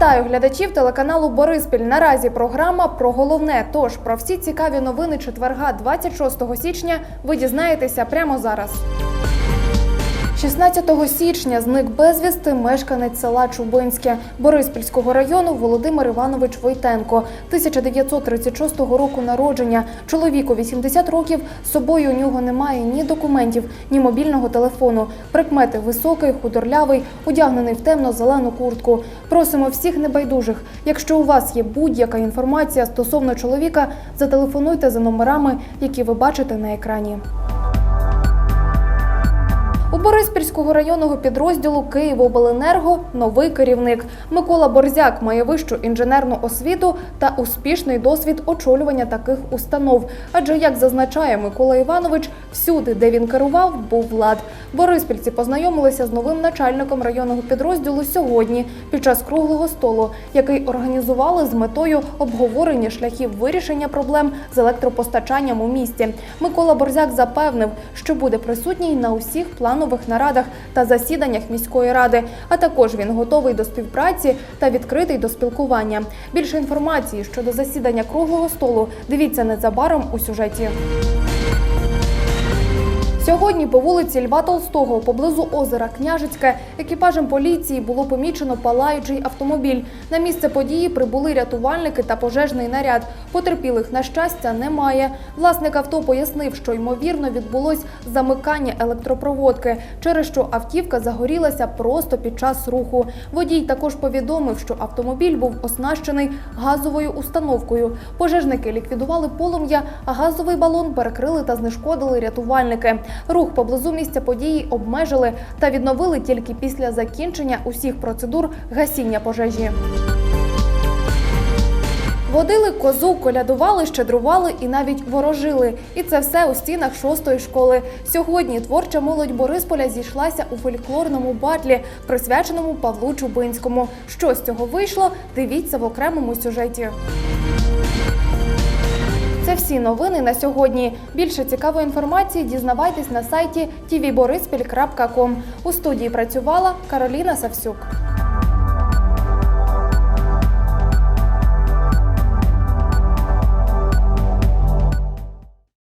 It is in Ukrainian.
Вітаю глядачів телеканалу Бориспіль. Наразі програма про головне. Тож про всі цікаві новини четверга, 26 січня, ви дізнаєтеся прямо зараз. 16 січня зник безвісти мешканець села Чубинське Бориспільського району Володимир Іванович Войтенко, 1936 року народження. Чоловіку 80 років. З собою у нього немає ні документів, ні мобільного телефону. Прикмети високий, худорлявий, одягнений в темно-зелену куртку. Просимо всіх небайдужих. Якщо у вас є будь-яка інформація стосовно чоловіка, зателефонуйте за номерами, які ви бачите на екрані. Бориспільського районного підрозділу Київобленерго новий керівник Микола Борзяк має вищу інженерну освіту та успішний досвід очолювання таких установ. Адже, як зазначає Микола Іванович, всюди, де він керував, був влад. Бориспільці познайомилися з новим начальником районного підрозділу сьогодні під час круглого столу, який організували з метою обговорення шляхів вирішення проблем з електропостачанням у місті. Микола Борзяк запевнив, що буде присутній на усіх планових нарадах та засіданнях міської ради. А також він готовий до співпраці та відкритий до спілкування. Більше інформації щодо засідання круглого столу дивіться незабаром у сюжеті. Сьогодні по вулиці Льва Толстого поблизу озера Княжицьке екіпажем поліції було помічено палаючий автомобіль. На місце події прибули рятувальники та пожежний наряд. Потерпілих, на щастя, немає. Власник авто пояснив, що ймовірно відбулось замикання електропроводки, через що автівка загорілася просто під час руху. Водій також повідомив, що автомобіль був оснащений газовою установкою. Пожежники ліквідували полум'я, а газовий балон перекрили та знешкодили рятувальники. Рух поблизу місця події обмежили та відновили тільки після закінчення усіх процедур гасіння пожежі. Водили козу, колядували, щедрували і навіть ворожили. І це все у стінах шостої школи. Сьогодні творча молодь Борисполя зійшлася у фольклорному батлі, присвяченому Павлу Чубинському. Що з цього вийшло? Дивіться в окремому сюжеті. Це всі новини на сьогодні. Більше цікавої інформації дізнавайтесь на сайті tvborispіль.com. У студії працювала Кароліна Савсюк.